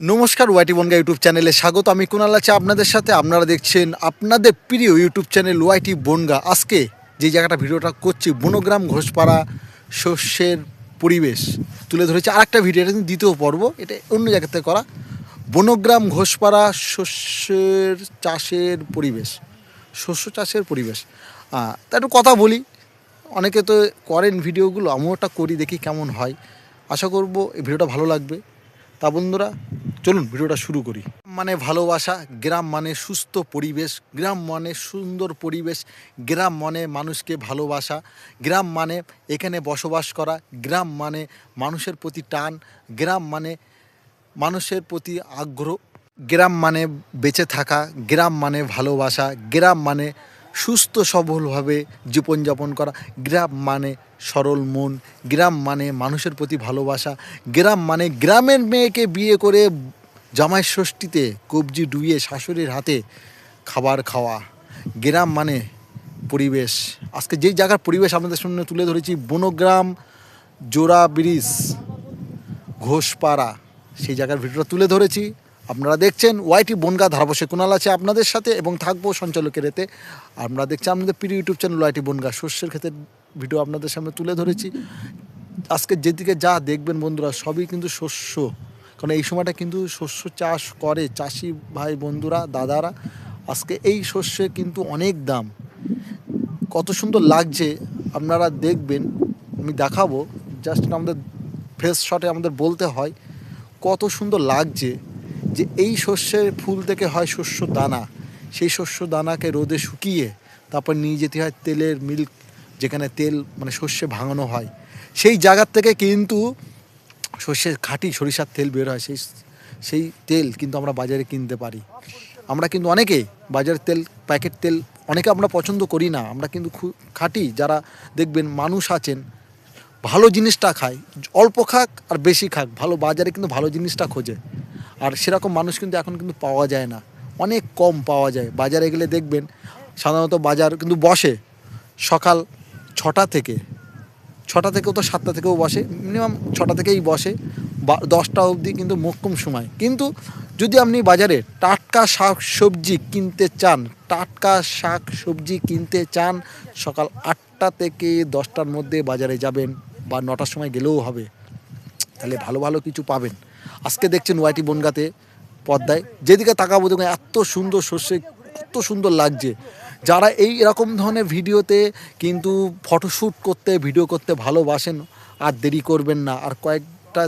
নমস্কার ওয়াইটি বনগা ইউটিউব চ্যানেলে স্বাগত। আমি কুণাল আছে আপনাদের সাথে। আপনারা দেখছেন আপনাদের প্রিয় ইউটিউব চ্যানেল ওয়াইটি বনগা। আজকে যে জায়গাটা ভিডিওটা করছি, বনগ্রাম ঘোষপাড়া শস্যের পরিবেশ। তুলে ধরেছি আর একটা ভিডিও, এটা দ্বিতীয় পর্ব। এটা অন্য জায়গা থেকে করা। বনগ্রাম ঘোষপাড়া শস্যের চাষের পরিবেশ। শস্য চাষের পরিবেশ। তা একটু কথা বলি। অনেকে তো করেন ভিডিওগুলো, আমিও ওটা করি, দেখি কেমন হয়। আশা করব এই ভিডিওটা ভালো লাগবে। তা বন্ধুরা চলুন ভিডিওটা শুরু করি মানে ভালোবাসা গ্রাম মানে সুস্থ পরিবেশ গ্রাম মানে সুন্দর পরিবেশ গ্রাম মানে মানুষকে ভালোবাসা গ্রাম মানে এখানে বসবাস করা গ্রাম মানে মানুষের প্রতি টান গ্রাম মানে মানুষের প্রতি আগ্রহ গ্রাম মানে বেঁচে থাকা গ্রাম মানে ভালোবাসা গ্রাম মানে সুস্থ সবলভাবে জীবনযাপন করা। গ্রাম মানে সরল মন, গ্রাম মানে মানুষের প্রতি ভালোবাসা, গ্রাম মানে গ্রামের মেয়েকে বিয়ে করে জামাই ষষ্ঠীতে কবজি ডুবিয়ে শাশুড়ির হাতে খাবার খাওয়া। গ্রাম মানে পরিবেশ। আজকে যেই জায়গার পরিবেশ আপনাদের সামনে তুলে ধরেছি, বনগ্রাম জোড়া ব্রিজ, ঘোষপাড়া। সেই জায়গার ভিডিওটা তুলে ধরেছি। আপনারা দেখছেন ওয়াইটি বনগা ধারাবসে কুণাল আছে আপনাদের সাথে এবং থাকব সঞ্চালকের এতে। আপনারা দেখছেন আমাদের প্রিয় ইউটিউব চ্যানেল ওয়াইটি বনগা। শস্যের ক্ষেত্রে ভিডিও আপনাদের সামনে তুলে ধরেছি। আজকে যেদিকে যা দেখবেন বন্ধুরা, সবই কিন্তু শস্য। কারণ এই সময়টা কিন্তু শস্য চাষ করে চাষি ভাই বন্ধুরা, দাদারা। আজকে এই শস্যে কিন্তু অনেক দাম। কত সুন্দর লাগছে। আপনারা দেখবেন, আমি দেখাবো। জাস্ট আমাদের ফেস শটে আমাদের বলতে হয়, কত সুন্দর লাগছে। যে এই শস্যের ফুল থেকে হয় শস্য দানা। সেই শস্য দানাকে রোদে শুকিয়ে তারপর নিয়ে যেতে হয় তেলের মিল্ক, যেখানে তেল মানে শস্যে ভাঙানো হয়। সেই জায়গার থেকে কিন্তু সর্ষের খাঁটি সরিষার তেল বের হয়। সেই সেই তেল কিন্তু আমরা বাজারে কিনতে পারি। আমরা কিন্তু অনেকে বাজারের তেল, প্যাকেট তেল অনেকে আমরা পছন্দ করি না। আমরা কিন্তু খাঁটি। যারা দেখবেন মানুষ আছেন, ভালো জিনিসটা খায়, অল্প খাক আর বেশি খাক। ভালো, বাজারে কিন্তু ভালো জিনিসটা খোঁজে। আর সেরকম মানুষ কিন্তু এখন কিন্তু পাওয়া যায় না। অনেক কম পাওয়া যায়। বাজারে গেলে দেখবেন, সাধারণত বাজার কিন্তু বসে সকাল ছটা থেকে। ছটা থেকেও তো সাতটা থেকেও বসে মিনিমাম ছটা থেকেই বসে। বা দশটা অবধি কিন্তু মক্কম সময়। কিন্তু যদি আপনি বাজারে টাটকা শাক সবজি কিনতে চান, টাটকা শাক সবজি কিনতে চান, সকাল আটটা থেকে দশটার মধ্যে বাজারে যাবেন বা নটার সময় গেলেও হবে। তাহলে ভালো ভালো কিছু পাবেন। আজকে দেখছেন ওয়াইটি বনগাতে পদ্মায়। যেদিকে তাকাবো দেখুন, এত সুন্দর শস্যে কত সুন্দর লাগছে। যারা এই এরকম ধরনের ভিডিওতে কিন্তু ফটোশ্যুট করতে ভিডিও করতে ভালোবাসেন, আর দেরি করবেন না। আর কয়েকটা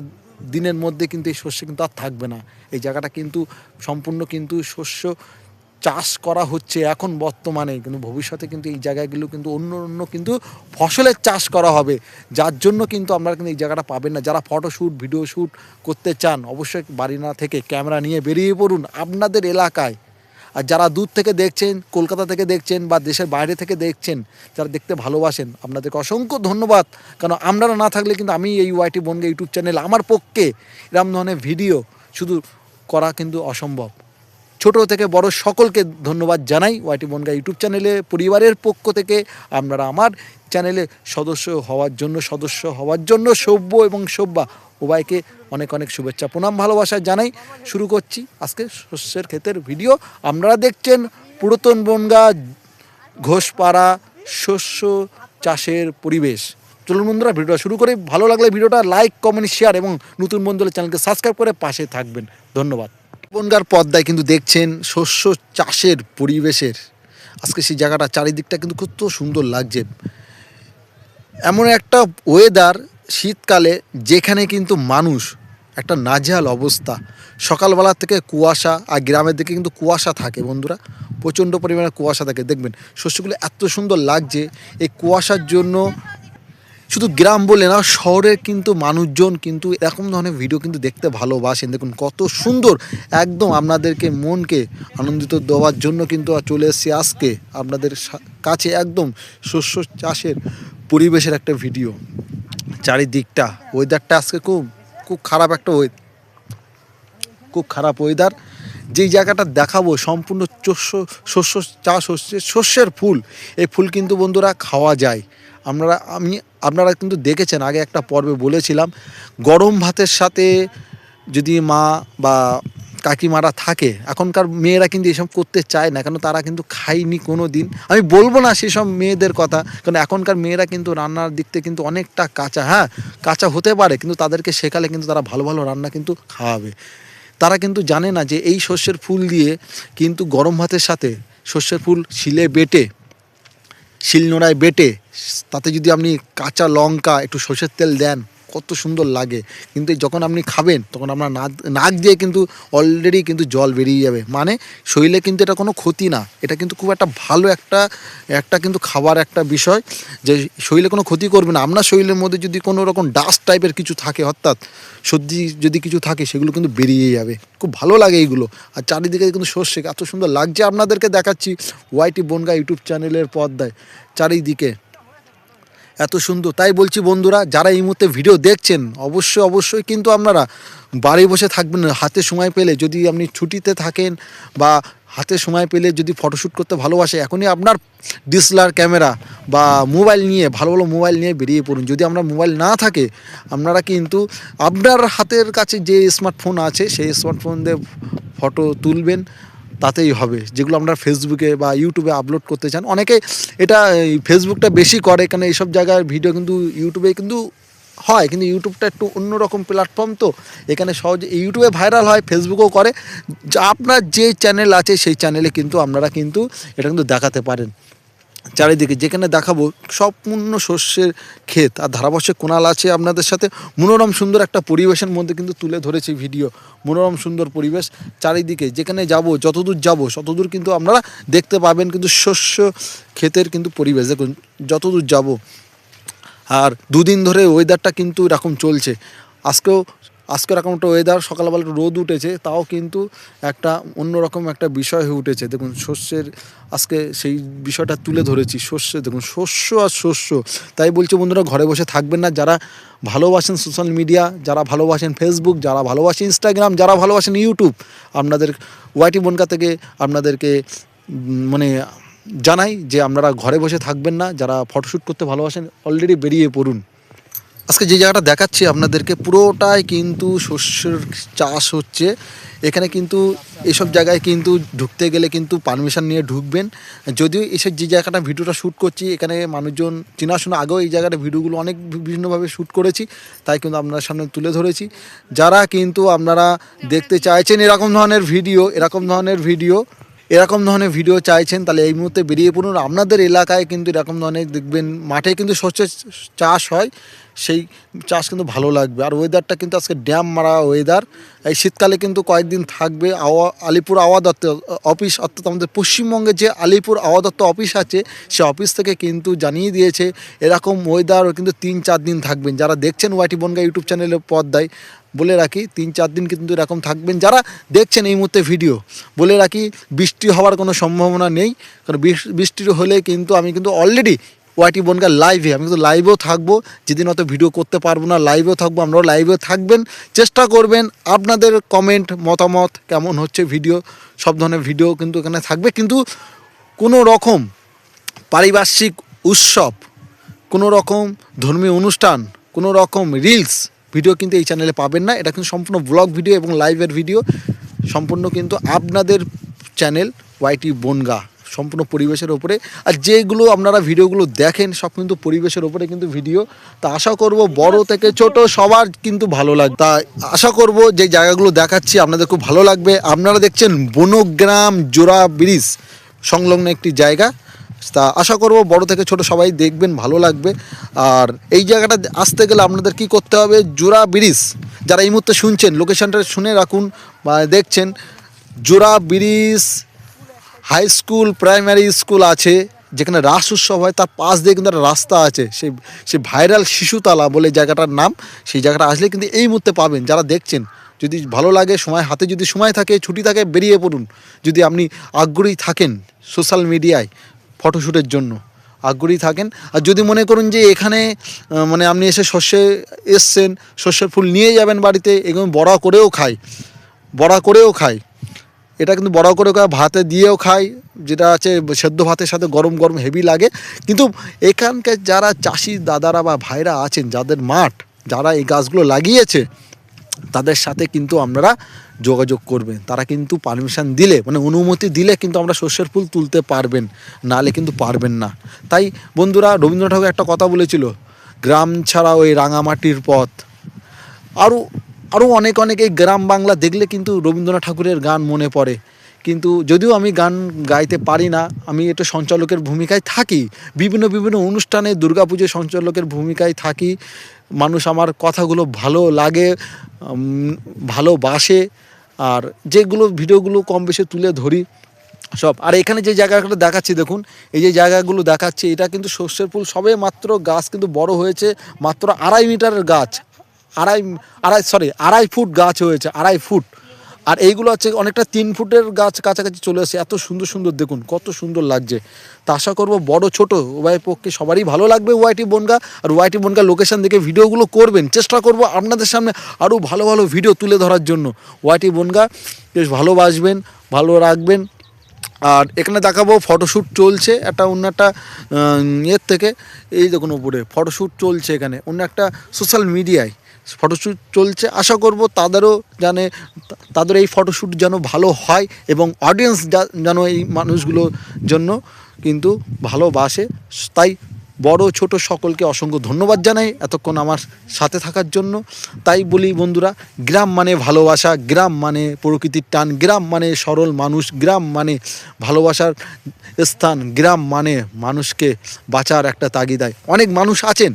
দিনের মধ্যে কিন্তু এই শস্য কিন্তু আর থাকবে না। এই জায়গাটা কিন্তু সম্পূর্ণ কিন্তু শস্য চাষ করা হচ্ছে এখন বর্তমানে। কিন্তু ভবিষ্যতে কিন্তু এই জায়গাগুলো কিন্তু অন্য অন্য কিন্তু ফসলের চাষ করা হবে। যার জন্য কিন্তু আপনারা কিন্তু এই জায়গাটা পাবেন না। যারা ফটোশ্যুট ভিডিও শ্যুট করতে চান, অবশ্যই বাড়ি না থেকে ক্যামেরা নিয়ে বেরিয়ে পড়ুন আপনাদের এলাকায়। আর যারা দূর থেকে দেখছেন, কলকাতা থেকে দেখছেন বা দেশের বাইরে থেকে দেখছেন, যারা দেখতে ভালোবাসেন, আপনাদেরকে অসংখ্য ধন্যবাদ। কারণ আপনারা না থাকলে কিন্তু আমি এই ওয়াইটি বনগে ইউটিউব চ্যানেল আমার পক্ষে এরকম ধরনের ভিডিও শুধু করা কিন্তু অসম্ভব। ছোট থেকে বড় সকলকে ধন্যবাদ জানাই ওয়াইটি বনগা ইউটিউব চ্যানেলে, পরিবারের পক্ষ থেকে, আপনারা আমার চ্যানেলে সদস্য হওয়ার জন্য, সদস্য হওয়ার জন্য সভ্য এবং সভ্যা উভয়কে অনেক অনেক শুভেচ্ছা, প্রণাম, ভালোবাসা জানাই। শুরু করছি আজকে শস্যের ক্ষেতের ভিডিও। আপনারা দেখছেন পুরাতন বনগা ঘোষপাড়া শস্য চাষের পরিবেশ। চলুন বন্ধুরা, ভিডিওটা শুরু করি। ভালো লাগলে ভিডিওটা লাইক, কমেন্ট শেয়ার এবং নতুন বন্ধু হলে চ্যানেলকে সাবস্ক্রাইব করে পাশে থাকবেন। ধন্যবাদ। বনগার পদ্মায় কিন্তু দেখছেন শস্য চাষের পরিবেশের। আজকে সেই জায়গাটা চারিদিকটা কিন্তু কত সুন্দর লাগছে। এমন একটা ওয়েদার শীতকালে যেখানে কিন্তু মানুষ একটা নাজেহাল অবস্থা। সকালবেলা থেকে কুয়াশা আর গ্রামের দিকে কিন্তু কুয়াশা থাকে বন্ধুরা। প্রচণ্ড পরিমাণে কুয়াশা থাকে। দেখবেন শস্যগুলো এত সুন্দর লাগছে। এই কুয়াশার জন্য শুধু গ্রাম বলে না, শহরের কিন্তু মানুষজন কিন্তু এরকম ধরনের ভিডিও কিন্তু দেখতে ভালোবাসেন। দেখুন কত সুন্দর একদম আপনাদেরকে মনকে আনন্দিত দেওয়ার জন্য কিন্তু চলে এসেছি আজকে আপনাদের কাছে একদম শস্য চাষের পরিবেশের একটা ভিডিও চারিদিকটা ওয়েদারটা আজকে খুব খুব খারাপ একটা ওয়েদার খুব খারাপ ওয়েদার যেই জায়গাটা দেখাবো, সম্পূর্ণ শস্য শস্য চাষ হচ্ছে শস্যের ফুল। এই ফুল কিন্তু বন্ধুরা খাওয়া যায়। আপনারা আমি, আপনারা কিন্তু দেখেছেন, আগে একটা পর্বে বলেছিলাম, গরম ভাতের সাথে যদি মা বা কাকিমারা থাকে, এখনকার মেয়েরা কিন্তু এসব করতে চায় না, কেন তারা কিন্তু খায়নি কোনো দিন আমি বলব না সেসব মেয়েদের কথা, কারণ এখনকার মেয়েরা কিন্তু রান্নার দিক থেকে কিন্তু অনেকটা কাঁচা হ্যাঁ কাঁচা হতে পারে, কিন্তু তাদেরকে শেখালে কিন্তু তারা ভালো ভালো রান্না কিন্তু খাওয়াবে। তারা কিন্তু জানে না যে এই শস্যের ফুল দিয়ে কিন্তু গরম ভাতের সাথে শস্যের ফুল শিলে বেটে, শিলনোড়ায় বেটে তাতে যদি আপনি কাঁচা লঙ্কা, একটু সর্ষের তেল দেন, কত সুন্দর লাগে। কিন্তু যখন আপনি খাবেন, তখন আপনার নাক নাক দিয়ে কিন্তু অলরেডি কিন্তু জল বেরিয়ে যাবে। মানে শরীরে কিন্তু এটা কোনো ক্ষতি না। এটা কিন্তু খুব একটা ভালো একটা একটা কিন্তু খাবার, একটা বিষয় যে শরীরে কোনো ক্ষতি করবে না। আপনার শরীরের মধ্যে যদি কোনো রকম ডাস্ট টাইপের কিছু থাকে, অর্থাৎ সর্দি যদি কিছু থাকে, সেগুলো কিন্তু বেরিয়ে যাবে। খুব ভালো লাগে এইগুলো আর চারিদিকে কিন্তু সর্ষে, এত সুন্দর লাগছে। আপনাদেরকে দেখাচ্ছি ওয়াইটি বনগা ইউটিউব চ্যানেলের পর্দায়, চারিদিকে। এত সুন্দর। তাই বলছি বন্ধুরা, যারা এই মুহূর্তে ভিডিও দেখছেন, অবশ্যই অবশ্যই কিন্তু আপনারা বাড়ি বসে থাকবেন না। হাতে সময় পেলে যদি আপনি ছুটিতে থাকেন বা হাতে সময় পেলে যদি ফটোশ্যুট করতে ভালোবাসে, এখনই আপনার ডিসলার ক্যামেরা বা মোবাইল নিয়ে, ভালো ভালো মোবাইল নিয়ে বেরিয়ে পড়ুন। যদি আপনার মোবাইল না থাকে, আপনারা কিন্তু আপনার হাতের কাছে যে স্মার্টফোন আছে, সেই স্মার্টফোন দিয়ে ফটো তুলবেন। তাতেই হবে। যেগুলো আমরা ফেসবুকে বা ইউটিউবে আপলোড করতে চান। অনেকে এটা ফেসবুকটা বেশি করে, কেন এইসব জায়গার ভিডিও কিন্তু ইউটিউবে কিন্তু হয়, কিন্তু ইউটিউবটা একটু অন্যরকম প্ল্যাটফর্ম তো। এখানে সহজে ইউটিউবে ভাইরাল হয় ফেসবুকেও করে। আপনার যে চ্যানেল আছে, সেই চ্যানেলে কিন্তু আপনারা কিন্তু এটা কিন্তু দেখাতে পারেন। চারিদিকে, যেখানে দেখাবো সম্পূর্ণ শস্যের ক্ষেত আর ধারাবর্ষে কোনাল আছে আপনাদের সাথে। মনোরম সুন্দর একটা পরিবেশের মধ্যে কিন্তু তুলে ধরেছি ভিডিও। মনোরম সুন্দর পরিবেশ চারিদিকে, যেখানে যাব, যতদূর যাব, ততদূর কিন্তু আপনারা দেখতে পাবেন কিন্তু শস্য ক্ষেতের কিন্তু পরিবেশ। দেখুন, যতদূর যাব, আর দুদিন ধরে ওয়েদারটা কিন্তু এরকম চলছে। আজকেও আজকে এরকম একটা ওয়েদার সকালবেলা একটু রোদ উঠেছে, তাও কিন্তু একটা অন্যরকম একটা বিষয় হয়ে উঠেছে। দেখুন, শস্যের আজকে সেই বিষয়টা তুলে ধরেছি, শস্য দেখুন, শস্য আর শস্য। তাই বলছি বন্ধুরা, ঘরে বসে থাকবেন না। যারা ভালোবাসেন সোশ্যাল মিডিয়া যারা ভালোবাসেন ফেসবুক যারা ভালোবাসেন ইনস্টাগ্রাম যারা ভালোবাসেন ইউটিউব আপনাদের ওয়াইটি বনকা থেকে আপনাদেরকে মানে জানাই যে আপনারা ঘরে বসে থাকবেন না। যারা ফটোশ্যুট করতে ভালোবাসেন অলরেডি বেরিয়ে পড়ুন। আজকে যে জায়গাটা দেখাচ্ছি আপনাদেরকে, পুরোটাই কিন্তু শস্যের চাষ হচ্ছে। এখানে কিন্তু এসব জায়গায় কিন্তু ঢুকতে গেলে কিন্তু পারমিশন নিয়ে ঢুকবেন। যদিও এসব যে জায়গাটা ভিডিওটা শ্যুট করছি, এখানে মানুষজন চেনাশোনা আগেও এই জায়গাটা ভিডিওগুলো অনেক বিভিন্নভাবে শ্যুট করেছি, তাই কিন্তু আপনার সামনে তুলে ধরেছি। যারা কিন্তু আপনারা দেখতে চাইছেন এরকম ধরনের ভিডিও, এরকম ধরনের ভিডিও এরকম ধরনের ভিডিও চাইছেন, তাহলে এই মুহূর্তে বেরিয়ে পড়ুন। আপনাদের এলাকায় কিন্তু এরকম ধরনের দেখবেন, মাঠে কিন্তু শস্যের চাষ হয়, সেই চাষ কিন্তু ভালো লাগবে। আর ওয়েদারটা কিন্তু আজকে ড্যাম মারা ওয়েদার এই শীতকালে কিন্তু কয়েকদিন থাকবে। আওয়া, আলিপুর আওয়া দত্ত অফিস অর্থাৎ আমাদের পশ্চিমবঙ্গে যে আলিপুর আওয়া দত্ত অফিস আছে, সে অফিস থেকে কিন্তু জানিয়ে দিয়েছে, এরকম ওয়েদার কিন্তু তিন, চার দিন থাকবেন। যারা দেখছেন ওয়াইটি বনগা ইউটিউব চ্যানেলের পর্দায় বলে রাখি, তিন চার দিন কিন্তু এরকম থাকবেন। যারা দেখছেন এই মুহূর্তে ভিডিও বলে রাখি, বৃষ্টি হওয়ার কোনো সম্ভাবনা নেই। কারণ বৃষ- বৃষ্টি হলে কিন্তু আমি কিন্তু অলরেডি ওয়াইটি বনগার লাইভে আমি কিন্তু লাইভেও থাকব। যেদিন অত ভিডিও করতে পারব না লাইভেও থাকব, আমরাও লাইভেও থাকবেন। চেষ্টা করবেন আপনাদের কমেন্ট মতামত কেমন হচ্ছে ভিডিও সব ধরনের ভিডিও কিন্তু এখানে থাকবে। কিন্তু কোনো রকম পারিপার্শ্বিক উৎসব, কোনো রকম ধর্মীয় অনুষ্ঠান, কোনো রকম রিলস ভিডিও কিন্তু এই চ্যানেলে পাবেন না। এটা কিন্তু সম্পূর্ণ ব্লগ ভিডিও এবং লাইভের ভিডিও সম্পূর্ণ কিন্তু আপনাদের চ্যানেল ওয়াইটি বনগা সম্পূর্ণ পরিবেশের ওপরে আর যেগুলো আপনারা ভিডিওগুলো দেখেন, সব কিন্তু পরিবেশের ওপরে কিন্তু ভিডিও তা আশা করব বড় থেকে ছোট সবার কিন্তু ভালো লাগবে। তা আশা করব যে জায়গাগুলো দেখাচ্ছি, আপনাদের খুব ভালো লাগবে। আপনারা দেখছেন বনগ্রাম জোড়া ব্রিজ, সংলগ্ন একটি জায়গা। তা আশা করব বড় থেকে ছোট সবাই দেখবেন, ভালো লাগবে। আর এই জায়গাটা আসতে গেলে আপনাদের কি করতে হবে? জোড়া ব্রিজ, যারা এই মুহূর্তে শুনছেন লোকেশনটা শুনে রাখুন বা দেখছেন, জোড়া bridge high school primary school আছে, যেখানে রাস উৎসব হয়, তার পাশ দিয়ে কিন্তু একটা রাস্তা আছে, সেই সেই ভাইরাল শিশুতলা বলে জায়গাটার নাম, সেই জায়গাটা আসলে কিন্তু এই মুহূর্তে পাবেন, যারা দেখছেন। যদি ভালো লাগে, সময়, হাতে যদি সময় থাকে, ছুটি থাকে, বেরিয়ে পড়ুন। যদি আপনি আগ্রহী থাকেন সোশ্যাল মিডিয়ায় ফটোশ্যুটের জন্য। আগ্রহী থাকেন। আর যদি মনে করুন যে এখানে মানে আপনি এসে শস্যে এসছেন শস্যের ফুল নিয়ে যাবেন বাড়িতে এগুলো বড়া করেও খায়। বড়া করেও খায়। এটা কিন্তু বড় করে ভাতে দিয়েও খায়, যেটা আছে সেদ্ধ ভাতের সাথে গরম গরম হেভি লাগে। কিন্তু এখানকার যারা চাষি দাদারা বা ভাইরা আছেন, যাদের মাঠ, যারা এই গাছগুলো লাগিয়েছে, তাদের সাথে কিন্তু আপনারা যোগাযোগ করবেন। তারা কিন্তু পারমিশন দিলে মানে অনুমতি দিলে কিন্তু আমরা শস্যের ফুল তুলতে পারবেন, নালে কিন্তু পারবেন না। তাই বন্ধুরা, রবীন্দ্রনাথ ঠাকুর একটা কথা বলেছিল, গ্রাম ছাড়া ওই রাঙামাটির পথ। আরও আরও অনেক অনেক এই গ্রাম বাংলা দেখলে কিন্তু রবীন্দ্রনাথ ঠাকুরের গান মনে পড়ে। কিন্তু যদিও আমি গান গাইতে পারি না, আমি এটা সঞ্চালকের ভূমিকায় থাকি, বিভিন্ন বিভিন্ন অনুষ্ঠানে দুর্গাপুজোর সঞ্চালকের ভূমিকায় থাকি, মানুষ আমার কথাগুলো ভালো লাগে ভালোবাসে। আর যেগুলো ভিডিওগুলো কম বেশি তুলে ধরি, সব। আর এখানে যে জায়গাগুলো দেখাচ্ছি, দেখুন, এই যে জায়গাগুলো দেখাচ্ছি, এটা কিন্তু সর্ষের ফুল, সবে মাত্র গাছ কিন্তু বড় হয়েছে, মাত্র আড়াই মিটারের গাছ, আড়াই আড়াই সরি আড়াই ফুট গাছ হয়েছে, আড়াই ফুট। আর এইগুলো হচ্ছে অনেকটা তিন ফুটের গাছ কাছাকাছি চলে আসে। এত সুন্দর সুন্দর, দেখুন, কত সুন্দর লাগছে। তা আশা করব বড়, ছোট উভয়ের পক্ষে সবারই ভালো লাগবে ওয়াইটি বনগা। আর ওয়াইটি বনগা লোকেশান দেখে ভিডিওগুলো করবেন। চেষ্টা করব আপনাদের সামনে আরও ভালো ভালো ভিডিও তুলে ধরার জন্য। ওয়াইটি বনগা, বেশ ভালোবাসবেন ভালো রাখবেন। আর এখানে দেখাবো ফটোশ্যুট চলছে, একটা অন্য একটা ইয়ের থেকে। এই দেখুন উপরে, ফটোশ্যুট চলছে এখানে। অন্য একটা সোশ্যাল মিডিয়ায় ফটোশ্যুট চলছে। আশা করব তাদেরও জানে তাদের এই ফটোশ্যুট যেন ভালো হয় এবং অডিয়েন্স যেন এই মানুষগুলোর জন্য কিন্তু ভালোবাসে। তাই বড় ছোট সকলকে অসংখ্য ধন্যবাদ জানাই এতক্ষণ আমার সাথে থাকার জন্য। তাই বলি বন্ধুরা, গ্রাম মানে ভালোবাসা, গ্রাম মানে প্রকৃতির টান, গ্রাম মানে সরল মানুষ, গ্রাম মানে ভালোবাসার স্থান, গ্রাম মানে মানুষকে বাঁচার একটা তাগিদায়। অনেক মানুষ আছেন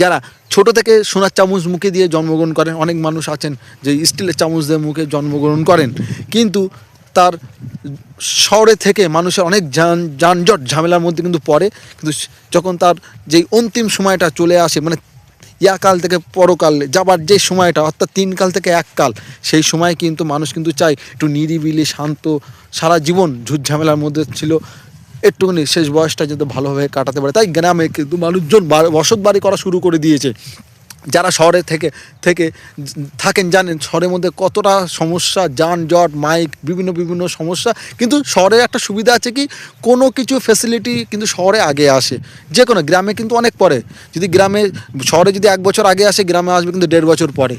যারা ছোট থেকে সোনার চামচ মুখে দিয়ে জন্মগ্রহণ করেন, অনেক মানুষ আছেন যে স্টিলের চামচ দিয়ে মুখে জন্মগ্রহণ করেন। কিন্তু তার শহরে থেকে মানুষের অনেক যান, যানজট, ঝামেলার মধ্যে কিন্তু পড়ে। কিন্তু যখন তার যেই অন্তিম সময়টা চলে আসে মানে ইয়াকাল থেকে পরকাল যাবার যে সময়টা, অর্থাৎ তিন কাল থেকে এক কাল, সেই সময় কিন্তু মানুষ কিন্তু চায় একটু নিরিবিলি, শান্ত, সারা জীবন ঝুট ঝামেলার মধ্যে ছিল। একটুখানি শেষ বয়সটা যাতে ভালোভাবে কাটাতে পারে। তাই গ্রামে কিন্তু মানুষজন বসত বাড়ি করা শুরু করে দিয়েছে। যারা শহরে থেকে থেকে থাকেন জানেন, শহরের মধ্যে কতটা সমস্যা, যানজট, মাইক, বিভিন্ন বিভিন্ন সমস্যা। কিন্তু শহরে একটা সুবিধা আছে কি? কোনো কিছু ফেসিলিটি কিন্তু শহরে আগে আসে। যে কোনো গ্রামে কিন্তু অনেক পরে। যদি গ্রামে, শহরে যদি এক বছর আগে আসে, গ্রামে আসবে কিন্তু দেড় বছর পরে।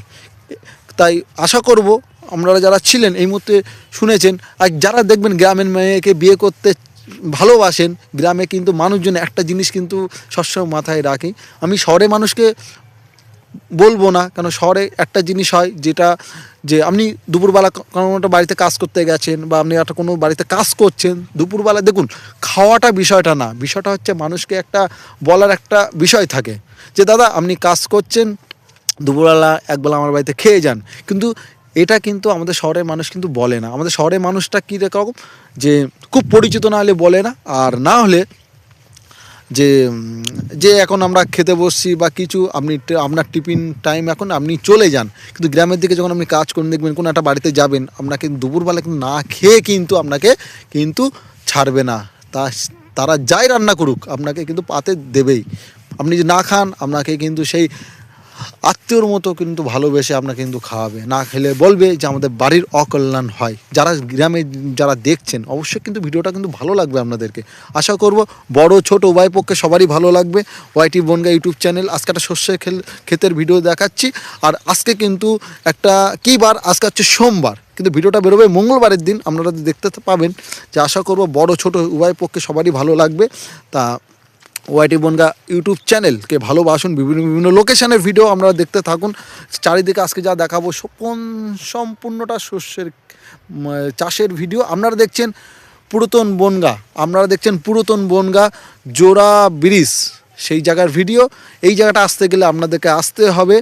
তাই আশা করব, আপনারা যারা ছিলেন এই মুহূর্তে শুনেছেন, আর যারা দেখবেন গ্রামের মেয়েকে বিয়ে করতে ভালোবাসেন, গ্রামে কিন্তু মানুষজন একটা জিনিস কিন্তু সবসময় মাথায় রাখি। আমি শহরে মানুষকে বলব না, কেন শহরে একটা জিনিস হয় যেটা যে আপনি দুপুরবেলা কোনো একটা বাড়িতে কাজ করতে গেছেন বা আপনি একটা কোনো বাড়িতে কাজ করছেন, দুপুরবেলা দেখুন, খাওয়াটা বিষয়টা না। বিষয়টা হচ্ছে মানুষকে একটা বলার একটা বিষয় থাকে যে, দাদা, আপনি কাজ করছেন, দুপুরবেলা একবেলা আমার বাড়িতে খেয়ে যান। কিন্তু এটা কিন্তু আমাদের শহরের মানুষ কিন্তু বলে না। আমাদের শহরের মানুষটা কী রকম যে খুব পরিচিত না হলে বলে না। আর না হলে যে যে এখন আমরা খেতে বসছি বা কিছু, আপনি আপনার টিফিন টাইম এখন আপনি চলে যান। কিন্তু গ্রামের দিকে যখন আপনি কাজ করুন, দেখবেন কোনো একটা বাড়িতে যাবেন, আপনাকে দুপুরবেলা কিন্তু না খেয়ে কিন্তু আপনাকে কিন্তু ছাড়বে না। তা, তারা যাই রান্না করুক, আপনাকে কিন্তু পাতে দেবেই। আপনি যে না খান, আপনাকে কিন্তু সেই আত্মীয়র মতো কিন্তু ভালোবেসে আপনাকে কিন্তু খাওয়াবে। না খেলে বলবে যে আমাদের বাড়ির অকল্যাণ হয়। যারা গ্রামে যারা দেখছেন, অবশ্যই কিন্তু ভিডিওটা কিন্তু ভালো লাগবে আপনাদেরকে। আশা করব বড়, ছোট, উভয় পক্ষে সবারই ভালো লাগবে। ওয়াইটি বনগা ইউটিউব চ্যানেল, আজকে একটা শস্যের খেল, ক্ষেতের ভিডিও দেখাচ্ছি। আর আজকে কিন্তু একটা কী বার? আজকে হচ্ছে সোমবার। কিন্তু ভিডিওটা বেরোবে মঙ্গলবারের দিন। আপনারা দেখতে পাবেন যে আশা করব বড়, ছোট, উভয় পক্ষে সবারই ভালো লাগবে। তা ওয়াইটি বনগা ইউটিউব চ্যানেলকে ভালোবাসুন। বিভিন্ন বিভিন্ন লোকেশনের ভিডিও আমরা দেখতে থাকুন। চারিদিকে আজকে যা দেখাবো সম্পূর্ণ সম্পূর্ণটা শস্যের চাষের ভিডিও আপনারা দেখছেন পুরাতন বনগা। আপনারা দেখছেন পুরাতন বনগা জোড়া ব্রিজ। সেই জায়গার ভিডিও এই জায়গাটা আসতে গেলে আপনাদেরকে আসতে হবে।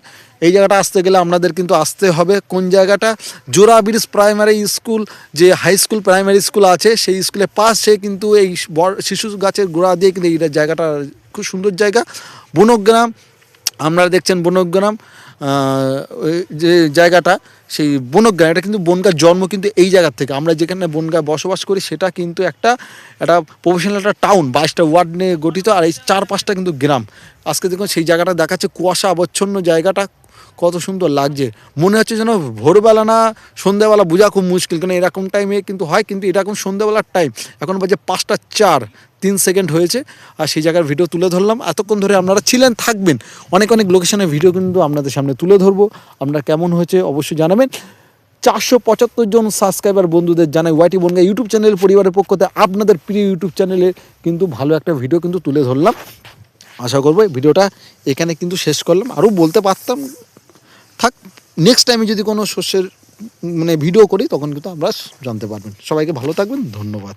এই জায়গাটা আসতে গেলে আপনাদের কিন্তু আসতে হবে। কোন জায়গাটা? জোড়া ব্রিজ প্রাইমারি স্কুল যে হাই স্কুল প্রাইমারি স্কুল আছে, সেই স্কুলের পাশে কিন্তু এই শিশু গাছের গোড়া দিয়ে কিন্তু এইটা জায়গাটা খুব সুন্দর জায়গা। বনগ্রাম, আপনারা দেখছেন বনগ্রাম। যে জায়গাটা, সেই বনগ্রাম এটা কিন্তু বনগার জন্ম কিন্তু এই জায়গা থেকে। আমরা যেখানে বনগায় বসবাস করি, সেটা কিন্তু একটা একটা প্রফেশনাল একটা টাউন বাইশটা ওয়ার্ড নিয়ে গঠিত, আর এই চার পাঁচটা কিন্তু গ্রাম। আজকে দেখুন, সেই জায়গাটা দেখাচ্ছে, কুয়াশা আবচ্ছন্ন জায়গাটা, কত সুন্দর লাগছে। মনে হচ্ছে যেন ভোরবেলা না, সন্ধ্যাবেলা বোঝা খুব মুশকিল কারণ এরকম টাইমে কিন্তু হয়, কিন্তু এরকম সন্ধ্যাবেলার টাইম এখন বাজে পাঁচটা চার। তিন সেকেন্ড হয়েছে, আর সেই জায়গার ভিডিও তুলে ধরলাম। এতক্ষণ ধরে আপনারা ছিলেন, থাকবেন। অনেক অনেক লোকেশনের ভিডিও কিন্তু আপনাদের সামনে তুলে ধরবো। আপনার কেমন হয়েছে অবশ্যই জানাবেন। চারশো পঁচাত্তর জন সাবস্ক্রাইবার বন্ধুদের জানাই ওয়াইটি বনগা ইউটিউব চ্যানেল পরিবারের পক্ষ থেকে আপনাদের প্রিয় ইউটিউব চ্যানেলে কিন্তু ভালো একটা ভিডিও কিন্তু তুলে ধরলাম। আশা করব ভিডিওটা এখানে কিন্তু শেষ করলাম। আরও বলতে পারতাম, থাক নেক্সট টাইমে যদি কোনো শস্যের মানে ভিডিও করি, তখন কিন্তু আমরা জানতে পারবেন। সবাইকে ভালো থাকবেন, ধন্যবাদ।